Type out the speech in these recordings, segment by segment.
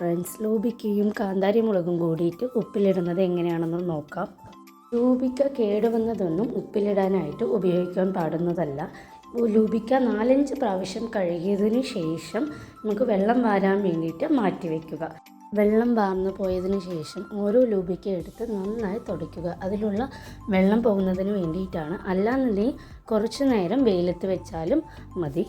Friends ലൂബിക്കയും കാന്താരി മുളകും കൂടിയിട്ട് ഉപ്പിലിടുന്നത് എങ്ങനെയാണെന്ന് നോക്കാം. ലൂബിക്ക കേടുവന്നതൊന്നും ഉപ്പിലിടാനായിട്ട് ഉപയോഗിക്കാൻ പാടുന്നതല്ല. ലൂബിക്ക നാലഞ്ച് പ്രാവശ്യം കഴുകിയതിന് ശേഷം നമുക്ക് വെള്ളം വാരാൻ വേണ്ടിയിട്ട് മാറ്റി വയ്ക്കുക വെള്ളം വാർന്നു പോയതിന് ശേഷം ഓരോ ലൂബിക്ക എടുത്ത് നന്നായി തുടയ്ക്കുക. അതിലുള്ള വെള്ളം പോകുന്നതിന് വേണ്ടിയിട്ടാണ്. അല്ലാന്നുണ്ടെങ്കിൽ കുറച്ച് നേരം വെയിലത്ത് വെച്ചാലും മതി.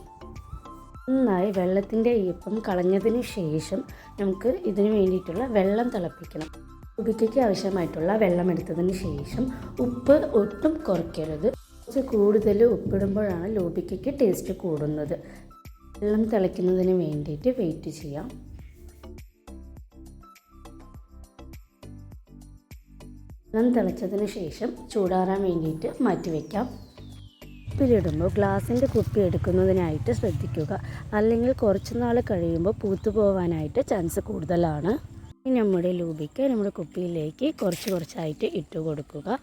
നന്നായി വെള്ളത്തിന്റെ ഈപ്പം കളഞ്ഞതിന് ശേഷം നമുക്ക് ഇതിന് വേണ്ടിയിട്ടുള്ള വെള്ളം തിളപ്പിക്കണം. ഉപ്പിക്കയ്ക്ക് ആവശ്യമായിട്ടുള്ള വെള്ളം എടുത്തതിന് ശേഷം ഉപ്പ് ഒട്ടും കുറയ്ക്കരുത്. കുറച്ച് കൂടുതൽ ഉപ്പിടുമ്പോഴാണ് ലൂബിക്കയ്ക്ക് ടേസ്റ്റ് കൂടുന്നത്. വെള്ളം തിളയ്ക്കുന്നതിന് വേണ്ടിയിട്ട് വെയിറ്റ് ചെയ്യാം. വെള്ളം തിളച്ചതിന് ശേഷം ചൂടാറാൻ വേണ്ടിയിട്ട് മാറ്റി വയ്ക്കാം ഉപ്പിലിടുമ്പോൾ ഗ്ലാസിന്റെ കുപ്പി എടുക്കുന്നതിനായിട്ട് ശ്രദ്ധിക്കുക. അല്ലെങ്കിൽ കുറച്ച് നാൾ കഴിയുമ്പോൾ പൂത്തു പോകാനായിട്ട് ചാൻസ് കൂടുതലാണ്. നമ്മുടെ ലൂബിക്ക് നമ്മുടെ കുപ്പിയിലേക്ക് കുറച്ച് കുറച്ചായിട്ട് ഇട്ട് കൊടുക്കുക.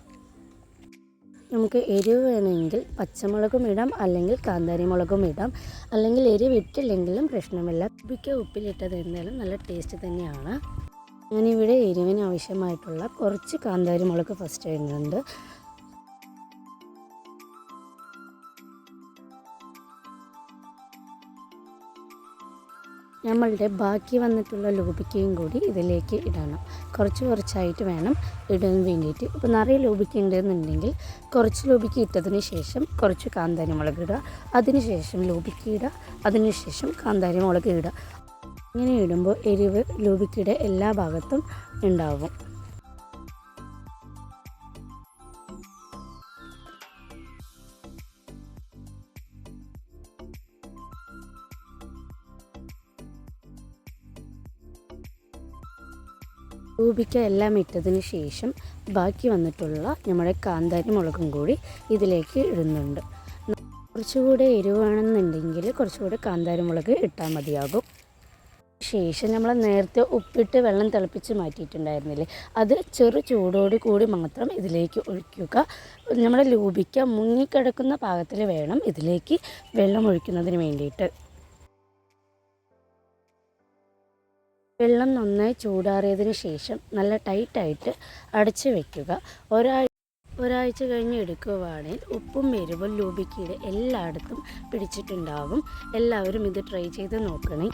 നമുക്ക് എരിവ് വേണമെങ്കിൽ പച്ചമുളകും ഇടാം അല്ലെങ്കിൽ കാന്താരി മുളകും ഇടാം അല്ലെങ്കിൽ എരിവ് ഇട്ടില്ലെങ്കിലും പ്രശ്നമില്ല. ലൂബിക്ക ഉപ്പിലിട്ടത് എന്തായാലും നല്ല ടേസ്റ്റ് തന്നെയാണ്. ഞാനിവിടെ എരിവിന് ആവശ്യമായിട്ടുള്ള കുറച്ച് കാന്താരി മുളക് ഫസ്റ്റ് ഇടുന്നുണ്ട്. നമ്മളുടെ ബാക്കി വന്നിട്ടുള്ള ലൂബിക്കയും കൂടി ഇതിലേക്ക് ഇടണം. കുറച്ച് കുറച്ചായിട്ട് വേണം ഇടാൻ വേണ്ടിയിട്ട്. ഇപ്പോൾ നിറയെ ലൂബിക്ക ഉണ്ടെന്നുണ്ടെങ്കിൽ കുറച്ച് ലൂബിക്ക ഇട്ടതിന് ശേഷം കുറച്ച് കാന്താരി മുളക് ഇടുക. അതിന് ശേഷം ലൂപിക്ക ഇടുക. അതിന് ശേഷം കാന്താരി മുളക് ഇടുക. ഇങ്ങനെ ഇടുമ്പോൾ എരിവ് ലൂബിക്കയുടെ എല്ലാ ഭാഗത്തും ഉണ്ടാവും. രൂപിക്ക എല്ലാം ഇട്ടതിന് ശേഷം ബാക്കി വന്നിട്ടുള്ള നമ്മുടെ കാന്താരി മുളകും കൂടി ഇതിലേക്ക് ഇടുന്നുണ്ട്. കുറച്ചുകൂടെ എരിവാണെന്നുണ്ടെങ്കിൽ കുറച്ചുകൂടെ കാന്താരി മുളക് ഇട്ടാൽ മതിയാകും. ശേഷം നമ്മൾ നേരത്തെ ഉപ്പിട്ട് വെള്ളം തിളപ്പിച്ച് മാറ്റിയിട്ടുണ്ടായിരുന്നില്ലേ? അത് ചെറു ചൂടോട് കൂടി മാത്രം ഇതിലേക്ക് ഒഴിക്കുക. നമ്മുടെ ലൂപിക്ക മുങ്ങിക്കിടക്കുന്ന പാകത്തിൽ വേണം ഇതിലേക്ക് വെള്ളം ഒഴിക്കുന്നതിന് വേണ്ടിയിട്ട്. വെള്ളം നന്നായി ചൂടാറിയതിന് ശേഷം നല്ല ടൈറ്റായിട്ട് അടച്ച് വയ്ക്കുക ഒരാഴ്ച ഒരാഴ്ച കഴിഞ്ഞ് എടുക്കുകയാണെങ്കിൽ ഉപ്പും എരിവും ലൂബിക്കയുടെ എല്ലായിടത്തും പിടിച്ചിട്ടുണ്ടാകും എല്ലാവരും ഇത് ട്രൈ ചെയ്ത് നോക്കണേ.